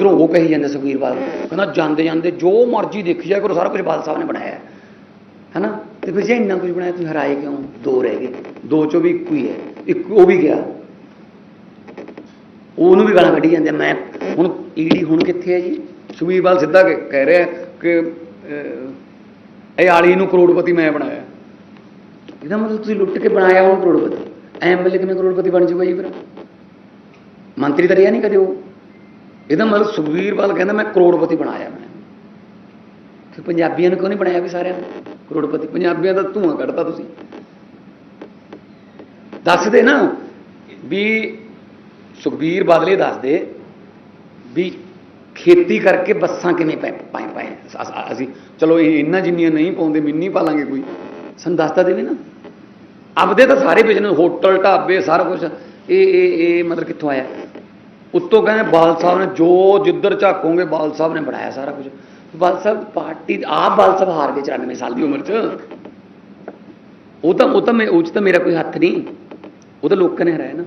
ਉਧਰੋਂ ਉਹ ਕਹੀ ਜਾਂਦੇ ਸੁਖਬੀਰ ਬਾਦਲ ਕਹਿੰਦਾ ਜਾਂਦੇ ਜਾਂਦੇ ਜੋ ਮਰਜ਼ੀ ਦੇਖੀ ਜਾਏ ਕਰੋ, ਸਾਰਾ ਕੁਝ ਬਾਦਲ ਸਾਹਿਬ ਨੇ ਬਣਾਇਆ। ਹੈ ਹੈਨਾ? ਤੇ ਫਿਰ ਜੇ ਇੰਨਾ ਕੁਝ ਬਣਾਇਆ, ਤੁਸੀਂ ਹਰਾਏ ਕਿਉਂ? ਦੋ ਰਹਿ ਗਏ। ਦੋ ਚੋਂ ਵੀ ਇੱਕੋ ਹੀ ਹੈ। ਇੱਕ ਉਹ ਵੀ ਗਿਆ। ਉਹਨੂੰ ਵੀ ਗਾਲਾਂ ਕੱਢੀ ਜਾਂਦੇ ਮੈਂ ਹੁਣ ਈਡੀ ਹੁਣ ਕਿੱਥੇ ਹੈ ਜੀ? ਸੁਖਬੀਰ ਬਾਦਲ ਸਿੱਧਾ ਕਹਿ ਰਿਹਾ ਕਿ ਇਹ ਆਲੀ ਨੂੰ ਕਰੋੜਪਤੀ ਮੈਂ ਬਣਾਇਆ। ਇਹਦਾ ਮਤਲਬ ਤੁਸੀਂ ਲੁੱਟ ਕੇ ਬਣਾਇਆ ਉਹਨੂੰ ਕਰੋੜਪਤੀ। ਐਮਐਲਏ ਕਿਵੇਂ ਕਰੋੜਪਤੀ ਬਣ ਜਾਊਗਾ ਜੀ ਫਿਰ? ਮੰਤਰੀ ਤਾਂ ਰਿਹਾ ਨਹੀਂ ਕਦੇ ਉਹ। ਇਹਦਾ ਮਤਲਬ ਸੁਖਬੀਰ ਬਾਦਲ ਕਹਿੰਦਾ ਮੈਂ ਕਰੋੜਪਤੀ ਬਣਾਇਆ ਮੈਂ। ਫਿਰ ਪੰਜਾਬੀਆਂ ਨੂੰ ਕਿਉਂ ਨਹੀਂ ਬਣਾਇਆ ਵੀ ਸਾਰਿਆਂ ਨੂੰ? ਕਰੋੜਪਤੀ, ਪੰਜਾਬੀਆਂ ਦਾ ਧੂਆਂ ਕੱਢਤਾ ਤੁਸੀਂ। ਦੱਸਦੇ ਨਾ ਵੀ ਸੁਖਬੀਰ ਬਾਦਲੇ ਦੱਸਦੇ ਵੀ ਖੇਤੀ ਕਰਕੇ ਬੱਸਾਂ ਕਿਵੇਂ ਪੈ ਪਾਏ ਪਾਏ ਅਸੀਂ ਚਲੋ ਇਹ ਇੰਨਾ ਜਿੰਨੀਆਂ ਨਹੀਂ ਪਾਉਂਦੇ, ਮਿੰਨੀ ਪਾ ਲਾਂਗੇ ਕੋਈ। ਸਾਨੂੰ ਦੱਸਤਾ ਦੇਵੇ ਨਾ। ਆਪਦੇ ਤਾਂ ਸਾਰੇ ਬਿਜ਼ਨਸ ਹੋਟਲ, ਢਾਬੇ, ਸਾਰਾ ਕੁਝ ਇਹ ਇਹ ਇਹ ਮਤਲਬ ਕਿੱਥੋਂ ਆਇਆ? ਉੱਤੋਂ ਕਹਿੰਦੇ ਬਾਲ ਸਾਹਿਬ ਨੇ ਜੋ ਜਿੱਧਰ ਝਾਕੋਗੇ ਬਾਲ ਸਾਹਿਬ ਨੇ ਬਣਾਇਆ ਸਾਰਾ ਕੁਝ। ਬਾਲ ਸਾਹਿਬ ਪਾਰਟੀ ਆਪ ਬਾਲ ਸਾਹਿਬ ਹਾਰ ਗਏ 94 ਸਾਲ ਦੀ ਉਮਰ 'ਚ। ਉਹ ਤਾਂ ਉਹ ਤਾਂ ਮੈਂ ਉਹ 'ਚ ਤਾਂ ਮੇਰਾ ਕੋਈ ਹੱਥ ਨਹੀਂ। ਉਹ ਤਾਂ ਲੋਕਾਂ ਨੇ ਹਰਾਇਆ ਨਾ।